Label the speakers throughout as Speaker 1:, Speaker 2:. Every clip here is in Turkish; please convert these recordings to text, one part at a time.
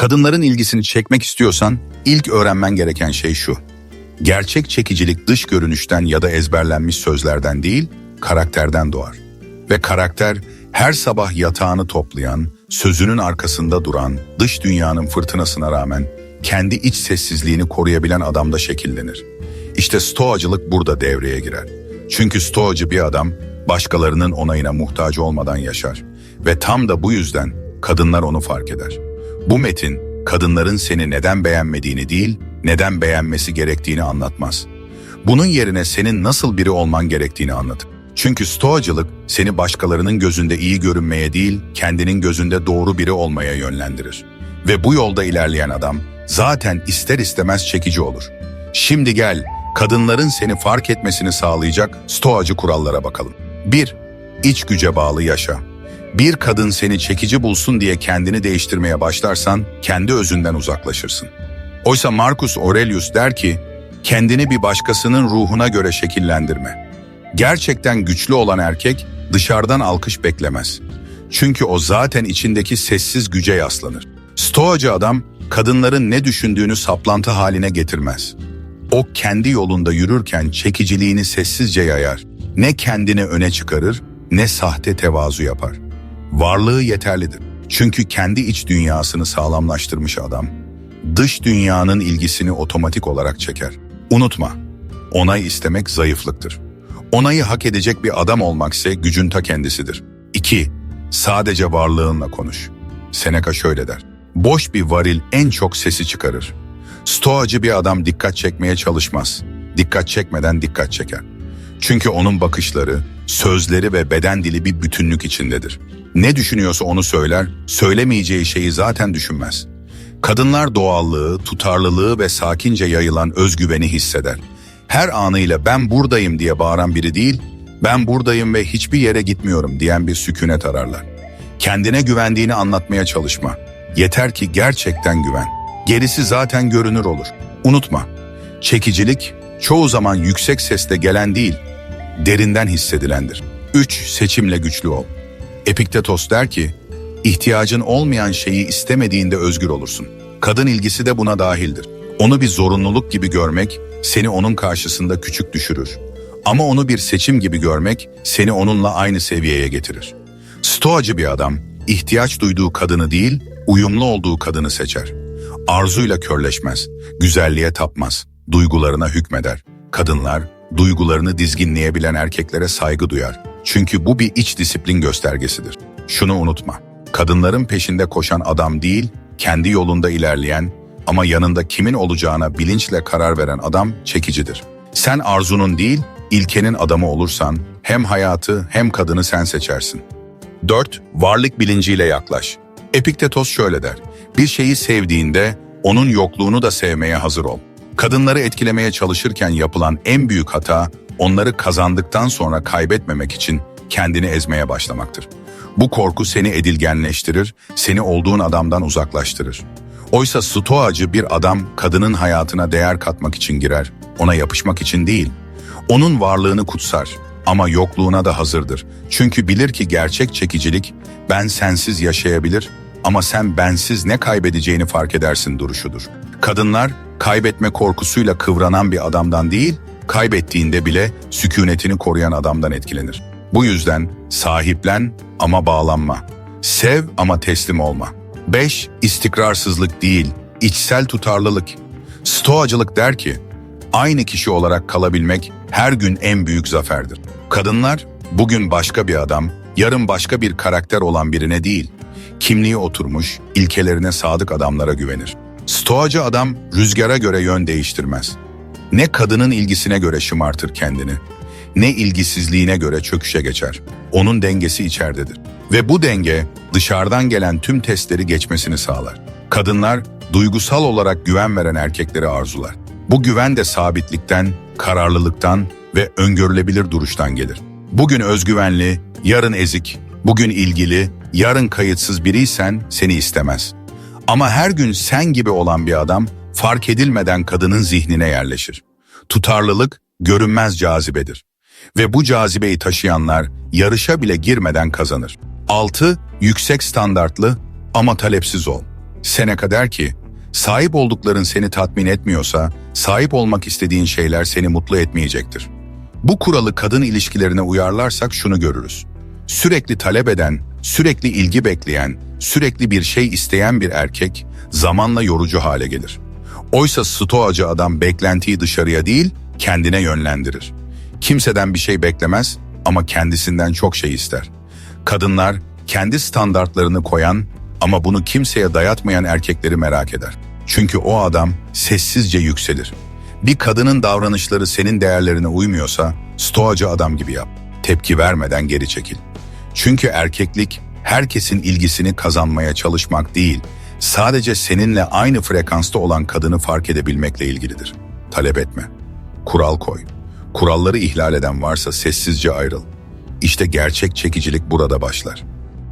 Speaker 1: Kadınların ilgisini çekmek istiyorsan ilk öğrenmen gereken şey şu. Gerçek çekicilik dış görünüşten ya da ezberlenmiş sözlerden değil, karakterden doğar. Ve karakter her sabah yatağını toplayan, sözünün arkasında duran, dış dünyanın fırtınasına rağmen kendi iç sessizliğini koruyabilen adamda şekillenir. İşte stoacılık burada devreye girer. Çünkü stoacı bir adam başkalarının onayına muhtaç olmadan yaşar. Ve tam da bu yüzden kadınlar onu fark eder. Bu metin kadınların seni neden beğenmediğini değil, neden beğenmesi gerektiğini anlatmaz. Bunun yerine senin nasıl biri olman gerektiğini anlatır. Çünkü stoacılık seni başkalarının gözünde iyi görünmeye değil, kendinin gözünde doğru biri olmaya yönlendirir. Ve bu yolda ilerleyen adam zaten ister istemez çekici olur. Şimdi gel, kadınların seni fark etmesini sağlayacak stoacı kurallara bakalım. 1. İç güce bağlı yaşa. Bir kadın seni çekici bulsun diye kendini değiştirmeye başlarsan kendi özünden uzaklaşırsın. Oysa Marcus Aurelius der ki, kendini bir başkasının ruhuna göre şekillendirme. Gerçekten güçlü olan erkek dışarıdan alkış beklemez. Çünkü o zaten içindeki sessiz güce yaslanır. Stoacı adam kadınların ne düşündüğünü saplantı haline getirmez. O kendi yolunda yürürken çekiciliğini sessizce yayar. Ne kendini öne çıkarır ne sahte tevazu yapar. Varlığı yeterlidir. Çünkü kendi iç dünyasını sağlamlaştırmış adam, dış dünyanın ilgisini otomatik olarak çeker. Unutma, onay istemek zayıflıktır. Onayı hak edecek bir adam olmak ise gücün ta kendisidir. 2. Sadece varlığınla konuş. Seneca şöyle der. Boş bir varil en çok sesi çıkarır. Stoacı bir adam dikkat çekmeye çalışmaz. Dikkat çekmeden dikkat çeker. Çünkü onun bakışları, sözleri ve beden dili bir bütünlük içindedir. Ne düşünüyorsa onu söyler, söylemeyeceği şeyi zaten düşünmez. Kadınlar doğallığı, tutarlılığı ve sakince yayılan özgüveni hisseder. Her anıyla ben buradayım diye bağıran biri değil, ben buradayım ve hiçbir yere gitmiyorum diyen bir sükunet ararlar. Kendine güvendiğini anlatmaya çalışma. Yeter ki gerçekten güven. Gerisi zaten görünür olur. Unutma, çekicilik çoğu zaman yüksek sesle gelen değil, derinden hissedilendir. 3. Seçimle güçlü ol. Epiktetos der ki, ihtiyacın olmayan şeyi istemediğinde özgür olursun. Kadın ilgisi de buna dahildir. Onu bir zorunluluk gibi görmek seni onun karşısında küçük düşürür. Ama onu bir seçim gibi görmek seni onunla aynı seviyeye getirir. Stoacı bir adam ihtiyaç duyduğu kadını değil, uyumlu olduğu kadını seçer. Arzuyla körleşmez, güzelliğe tapmaz, duygularına hükmeder. Kadınlar duygularını dizginleyebilen erkeklere saygı duyar. Çünkü bu bir iç disiplin göstergesidir. Şunu unutma. Kadınların peşinde koşan adam değil, kendi yolunda ilerleyen ama yanında kimin olacağına bilinçle karar veren adam çekicidir. Sen arzunun değil, ilkenin adamı olursan hem hayatı hem kadını sen seçersin. 4. Varlık bilinciyle yaklaş. Epiktetos şöyle der. Bir şeyi sevdiğinde onun yokluğunu da sevmeye hazır ol. Kadınları etkilemeye çalışırken yapılan en büyük hata onları kazandıktan sonra kaybetmemek için kendini ezmeye başlamaktır. Bu korku seni edilgenleştirir, seni olduğun adamdan uzaklaştırır. Oysa stoacı bir adam kadının hayatına değer katmak için girer, ona yapışmak için değil. Onun varlığını kutsar ama yokluğuna da hazırdır. Çünkü bilir ki gerçek çekicilik ben sensiz yaşayabilir ama sen bensiz ne kaybedeceğini fark edersin duruşudur. Kadınlar kaybetme korkusuyla kıvranan bir adamdan değil, kaybettiğinde bile sükunetini koruyan adamdan etkilenir. Bu yüzden sahiplen ama bağlanma. Sev ama teslim olma. 5. İstikrarsızlık değil, içsel tutarlılık. Stoacılık der ki, aynı kişi olarak kalabilmek her gün en büyük zaferdir. Kadınlar bugün başka bir adam, yarın başka bir karakter olan birine değil, kimliği oturmuş, ilkelerine sadık adamlara güvenir. Stoacı adam rüzgara göre yön değiştirmez. Ne kadının ilgisine göre şımartır kendini, ne ilgisizliğine göre çöküşe geçer. Onun dengesi içeridedir. Ve bu denge dışarıdan gelen tüm testleri geçmesini sağlar. Kadınlar duygusal olarak güven veren erkekleri arzular. Bu güven de sabitlikten, kararlılıktan ve öngörülebilir duruştan gelir. Bugün özgüvenli, yarın ezik, bugün ilgili, yarın kayıtsız biriysen seni istemez. Ama her gün sen gibi olan bir adam fark edilmeden kadının zihnine yerleşir. Tutarlılık görünmez cazibedir. Ve bu cazibeyi taşıyanlar yarışa bile girmeden kazanır. 6. Yüksek standartlı ama talepsiz ol. Seneca der ki, sahip oldukların seni tatmin etmiyorsa, sahip olmak istediğin şeyler seni mutlu etmeyecektir. Bu kuralı kadın ilişkilerine uyarlarsak şunu görürüz. Sürekli talep eden, sürekli ilgi bekleyen, sürekli bir şey isteyen bir erkek zamanla yorucu hale gelir. Oysa stoacı adam beklentiyi dışarıya değil, kendine yönlendirir. Kimseden bir şey beklemez ama kendisinden çok şey ister. Kadınlar kendi standartlarını koyan ama bunu kimseye dayatmayan erkekleri merak eder. Çünkü o adam sessizce yükselir. Bir kadının davranışları senin değerlerine uymuyorsa stoacı adam gibi yap. Tepki vermeden geri çekil. Çünkü erkeklik herkesin ilgisini kazanmaya çalışmak değil, sadece seninle aynı frekansta olan kadını fark edebilmekle ilgilidir. Talep etme. Kural koy. Kuralları ihlal eden varsa sessizce ayrıl. İşte gerçek çekicilik burada başlar.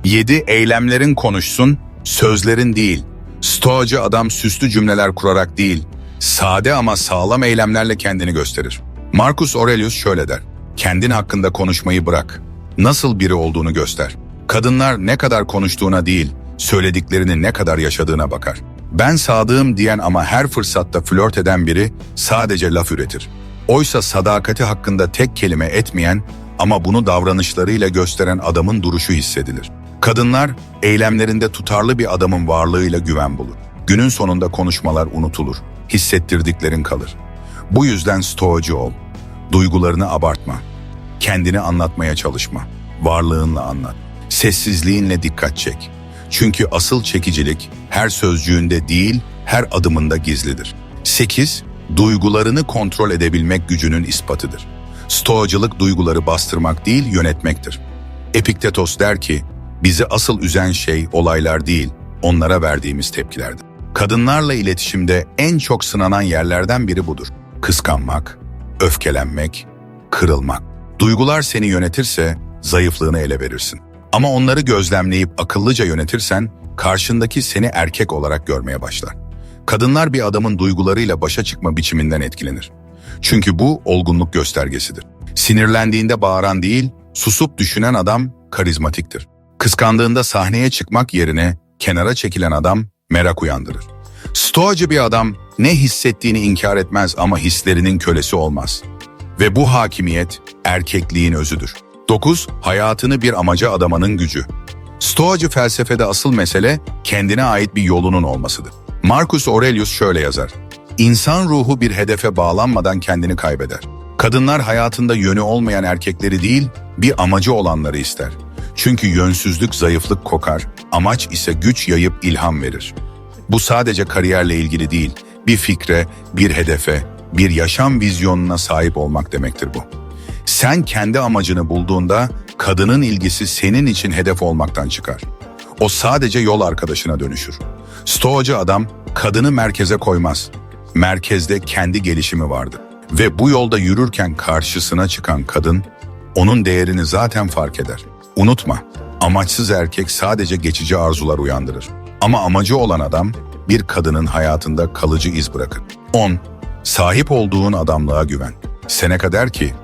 Speaker 1: 7. Eylemlerin konuşsun, sözlerin değil. Stoacı adam süslü cümleler kurarak değil, sade ama sağlam eylemlerle kendini gösterir. Marcus Aurelius şöyle der, kendin hakkında konuşmayı bırak, nasıl biri olduğunu göster. Kadınlar ne kadar konuştuğuna değil, söylediklerini ne kadar yaşadığına bakar. Ben sadığım diyen ama her fırsatta flört eden biri sadece laf üretir. Oysa sadakati hakkında tek kelime etmeyen ama bunu davranışlarıyla gösteren adamın duruşu hissedilir. Kadınlar eylemlerinde tutarlı bir adamın varlığıyla güven bulur. Günün sonunda konuşmalar unutulur, hissettirdiklerin kalır. Bu yüzden stoacı ol. Duygularını abartma. Kendini anlatmaya çalışma. Varlığınla anlat. Sessizliğinle dikkat çek. Çünkü asıl çekicilik her sözcüğünde değil, her adımında gizlidir. 8. Duygularını kontrol edebilmek gücünün ispatıdır. Stoacılık duyguları bastırmak değil, yönetmektir. Epiktetos der ki, bizi asıl üzen şey olaylar değil, onlara verdiğimiz tepkilerdir. Kadınlarla iletişimde en çok sınanan yerlerden biri budur. Kıskanmak, öfkelenmek, kırılmak. Duygular seni yönetirse zayıflığını ele verirsin. Ama onları gözlemleyip akıllıca yönetirsen karşındaki seni erkek olarak görmeye başlar. Kadınlar bir adamın duygularıyla başa çıkma biçiminden etkilenir. Çünkü bu olgunluk göstergesidir. Sinirlendiğinde bağıran değil, susup düşünen adam karizmatiktir. Kıskandığında sahneye çıkmak yerine kenara çekilen adam merak uyandırır. Stoacı bir adam ne hissettiğini inkar etmez ama hislerinin kölesi olmaz. Ve bu hakimiyet erkekliğin özüdür. 9. Hayatını bir amaca adamanın gücü. Stoacı felsefede asıl mesele kendine ait bir yolunun olmasıdır. Marcus Aurelius şöyle yazar. İnsan ruhu bir hedefe bağlanmadan kendini kaybeder. Kadınlar hayatında yönü olmayan erkekleri değil, bir amacı olanları ister. Çünkü yönsüzlük zayıflık kokar, amaç ise güç yayıp ilham verir. Bu sadece kariyerle ilgili değil, bir fikre, bir hedefe, bir yaşam vizyonuna sahip olmak demektir bu. Sen kendi amacını bulduğunda kadının ilgisi senin için hedef olmaktan çıkar. O sadece yol arkadaşına dönüşür. Stoacı adam kadını merkeze koymaz. Merkezde kendi gelişimi vardır. Ve bu yolda yürürken karşısına çıkan kadın onun değerini zaten fark eder. Unutma, amaçsız erkek sadece geçici arzular uyandırır. Ama amacı olan adam bir kadının hayatında kalıcı iz bırakır. 10. Sahip olduğun adamlığa güven. Seneca der ki,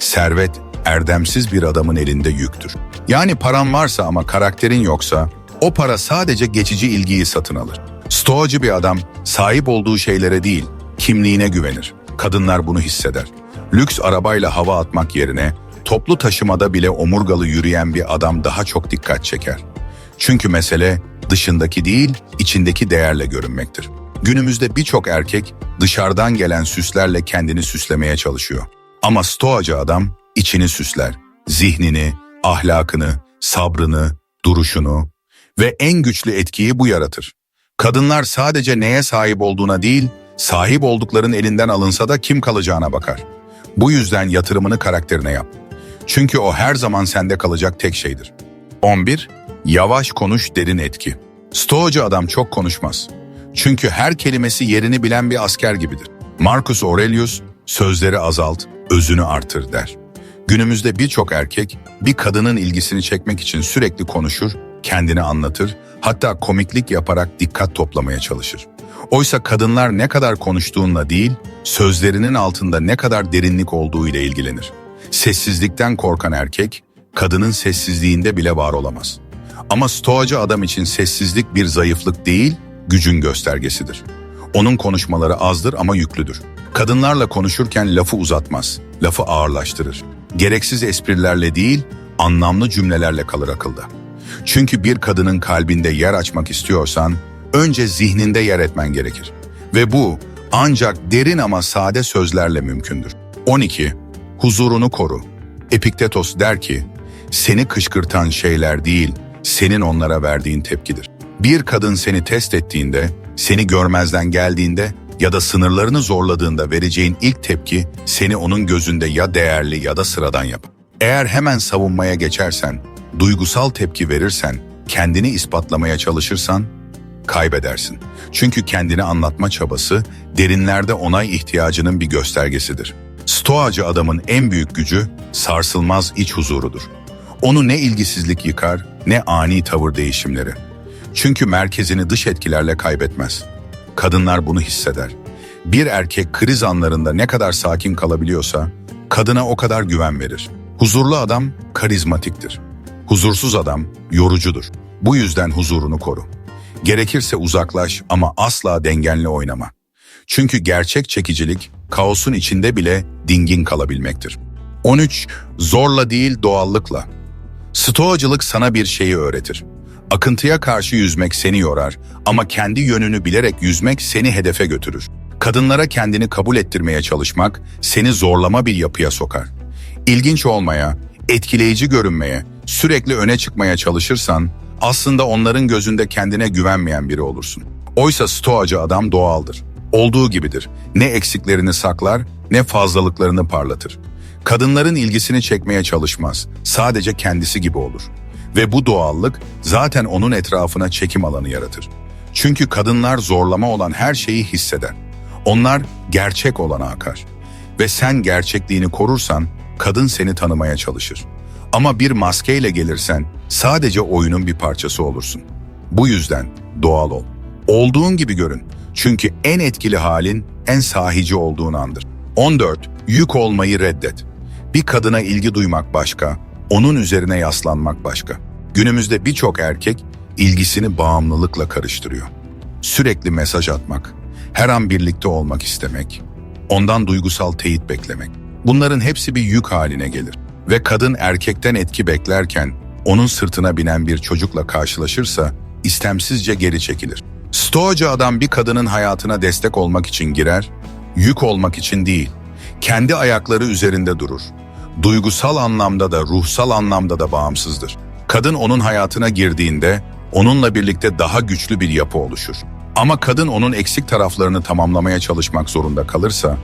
Speaker 1: servet erdemsiz bir adamın elinde yüktür. Yani paran varsa ama karakterin yoksa, o para sadece geçici ilgiyi satın alır. Stoacı bir adam sahip olduğu şeylere değil, kimliğine güvenir. Kadınlar bunu hisseder. Lüks arabayla hava atmak yerine toplu taşımada bile omurgalı yürüyen bir adam daha çok dikkat çeker. Çünkü mesele dışındaki değil, içindeki değerle görünmektir. Günümüzde birçok erkek dışarıdan gelen süslerle kendini süslemeye çalışıyor. Ama stoacı adam içini süsler, zihnini, ahlakını, sabrını, duruşunu ve en güçlü etkiyi bu yaratır. Kadınlar sadece neye sahip olduğuna değil, sahip oldukların elinden alınsa da kim kalacağına bakar. Bu yüzden yatırımını karakterine yap. Çünkü o her zaman sende kalacak tek şeydir. 11. Yavaş konuş derin etki. Stoacı adam çok konuşmaz. Çünkü her kelimesi yerini bilen bir asker gibidir. Marcus Aurelius sözleri azalt, özünü artır der. Günümüzde birçok erkek bir kadının ilgisini çekmek için sürekli konuşur, kendini anlatır, hatta komiklik yaparak dikkat toplamaya çalışır. Oysa kadınlar ne kadar konuştuğunla değil, sözlerinin altında ne kadar derinlik olduğu ile ilgilenir. Sessizlikten korkan erkek, kadının sessizliğinde bile var olamaz. Ama stoacı adam için sessizlik bir zayıflık değil, gücün göstergesidir. Onun konuşmaları azdır ama yüklüdür. Kadınlarla konuşurken lafı uzatmaz, lafı ağırlaştırır. Gereksiz esprilerle değil, anlamlı cümlelerle kalır akılda. Çünkü bir kadının kalbinde yer açmak istiyorsan, önce zihninde yer etmen gerekir. Ve bu ancak derin ama sade sözlerle mümkündür. 12. Huzurunu koru. Epiktetos der ki, seni kışkırtan şeyler değil, senin onlara verdiğin tepkidir. Bir kadın seni test ettiğinde, seni görmezden geldiğinde ya da sınırlarını zorladığında vereceğin ilk tepki seni onun gözünde ya değerli ya da sıradan yap. Eğer hemen savunmaya geçersen, duygusal tepki verirsen, kendini ispatlamaya çalışırsan kaybedersin. Çünkü kendini anlatma çabası derinlerde onay ihtiyacının bir göstergesidir. Stoacı adamın en büyük gücü sarsılmaz iç huzurudur. Onu ne ilgisizlik yıkar ne ani tavır değişimleri. Çünkü merkezini dış etkilerle kaybetmez. Kadınlar bunu hisseder. Bir erkek kriz anlarında ne kadar sakin kalabiliyorsa kadına o kadar güven verir. Huzurlu adam karizmatiktir. Huzursuz adam yorucudur. Bu yüzden huzurunu koru. Gerekirse uzaklaş ama asla dengenli oynama. Çünkü gerçek çekicilik kaosun içinde bile dingin kalabilmektir. 13. Zorla değil doğallıkla. Stoacılık sana bir şeyi öğretir. Akıntıya karşı yüzmek seni yorar ama kendi yönünü bilerek yüzmek seni hedefe götürür. Kadınlara kendini kabul ettirmeye çalışmak seni zorlama bir yapıya sokar. İlginç olmaya, etkileyici görünmeye, sürekli öne çıkmaya çalışırsan aslında onların gözünde kendine güvenmeyen biri olursun. Oysa stoacı adam doğaldır. Olduğu gibidir. Ne eksiklerini saklar ne fazlalıklarını parlatır. Kadınların ilgisini çekmeye çalışmaz. Sadece kendisi gibi olur. Ve bu doğallık zaten onun etrafına çekim alanı yaratır. Çünkü kadınlar zorlama olan her şeyi hisseder. Onlar gerçek olana akar. Ve sen gerçekliğini korursan kadın seni tanımaya çalışır. Ama bir maskeyle gelirsen sadece oyunun bir parçası olursun. Bu yüzden doğal ol. Olduğun gibi görün. Çünkü en etkili halin en sahici olduğun andır. 14. Yük olmayı reddet. Bir kadına ilgi duymak başka, onun üzerine yaslanmak başka. Günümüzde birçok erkek ilgisini bağımlılıkla karıştırıyor. Sürekli mesaj atmak, her an birlikte olmak istemek, ondan duygusal teyit beklemek. Bunların hepsi bir yük haline gelir. Ve kadın erkekten etki beklerken onun sırtına binen bir çocukla karşılaşırsa istemsizce geri çekilir. Stoacı adam bir kadının hayatına destek olmak için girer, yük olmak için değil, kendi ayakları üzerinde durur. Duygusal anlamda da ruhsal anlamda da bağımsızdır. Kadın onun hayatına girdiğinde onunla birlikte daha güçlü bir yapı oluşur. Ama kadın onun eksik taraflarını tamamlamaya çalışmak zorunda kalırsa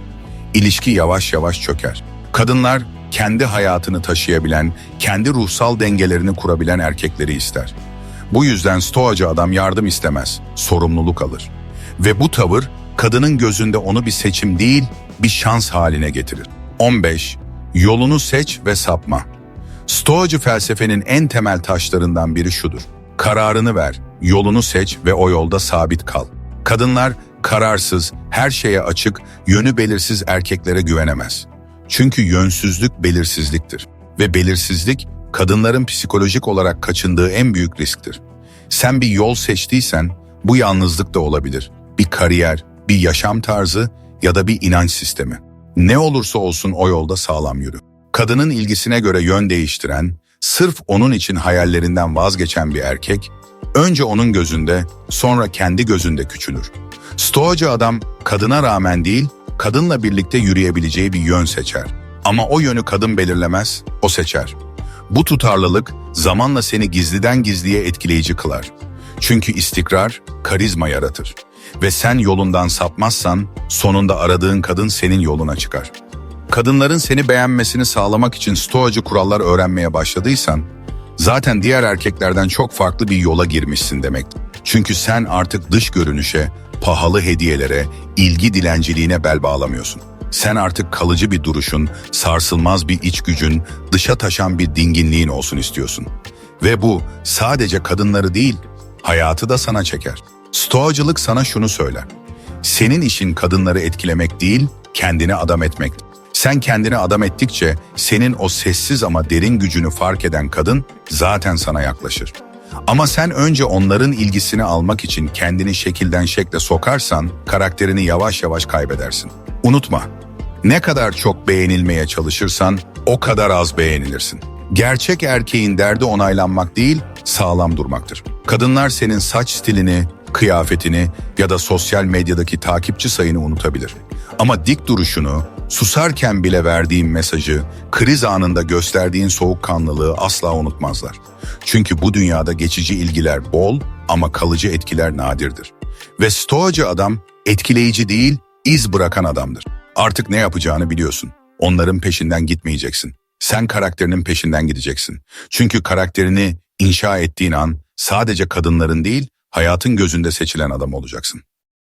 Speaker 1: ilişki yavaş yavaş çöker. Kadınlar kendi hayatını taşıyabilen, kendi ruhsal dengelerini kurabilen erkekleri ister. Bu yüzden stoacı adam yardım istemez, sorumluluk alır. Ve bu tavır kadının gözünde onu bir seçim değil, bir şans haline getirir. 15. Yolunu seç ve sapma. Stoacı felsefenin en temel taşlarından biri şudur. Kararını ver, yolunu seç ve o yolda sabit kal. Kadınlar kararsız, her şeye açık, yönü belirsiz erkeklere güvenemez. Çünkü yönsüzlük belirsizliktir ve belirsizlik kadınların psikolojik olarak kaçındığı en büyük risktir. Sen bir yol seçtiysen bu yalnızlık da olabilir. Bir kariyer, bir yaşam tarzı ya da bir inanç sistemi. Ne olursa olsun o yolda sağlam yürü. Kadının ilgisine göre yön değiştiren, sırf onun için hayallerinden vazgeçen bir erkek, önce onun gözünde, sonra kendi gözünde küçülür. Stoacı adam kadına rağmen değil, kadınla birlikte yürüyebileceği bir yön seçer. Ama o yönü kadın belirlemez, o seçer. Bu tutarlılık zamanla seni gizliden gizliye etkileyici kılar. Çünkü istikrar karizma yaratır. Ve sen yolundan sapmazsan sonunda aradığın kadın senin yoluna çıkar. Kadınların seni beğenmesini sağlamak için stoacı kurallar öğrenmeye başladıysan, zaten diğer erkeklerden çok farklı bir yola girmişsin demek. Çünkü sen artık dış görünüşe, pahalı hediyelere, ilgi dilenciliğine bel bağlamıyorsun. Sen artık kalıcı bir duruşun, sarsılmaz bir iç gücün, dışa taşan bir dinginliğin olsun istiyorsun. Ve bu sadece kadınları değil, hayatı da sana çeker. Stoacılık sana şunu söyler. Senin işin kadınları etkilemek değil, kendini adam etmek. Sen kendini adam ettikçe senin o sessiz ama derin gücünü fark eden kadın zaten sana yaklaşır. Ama sen önce onların ilgisini almak için kendini şekilden şekle sokarsan karakterini yavaş yavaş kaybedersin. Unutma, ne kadar çok beğenilmeye çalışırsan o kadar az beğenilirsin. Gerçek erkeğin derdi onaylanmak değil, sağlam durmaktır. Kadınlar senin saç stilini, kıyafetini ya da sosyal medyadaki takipçi sayını unutabilir. Ama dik duruşunu, susarken bile verdiğin mesajı, kriz anında gösterdiğin soğukkanlılığı asla unutmazlar. Çünkü bu dünyada geçici ilgiler bol ama kalıcı etkiler nadirdir. Ve stoacı adam etkileyici değil, iz bırakan adamdır. Artık ne yapacağını biliyorsun. Onların peşinden gitmeyeceksin. Sen karakterinin peşinden gideceksin. Çünkü karakterini inşa ettiğin an sadece kadınların değil, hayatın gözünde seçilen adam olacaksın.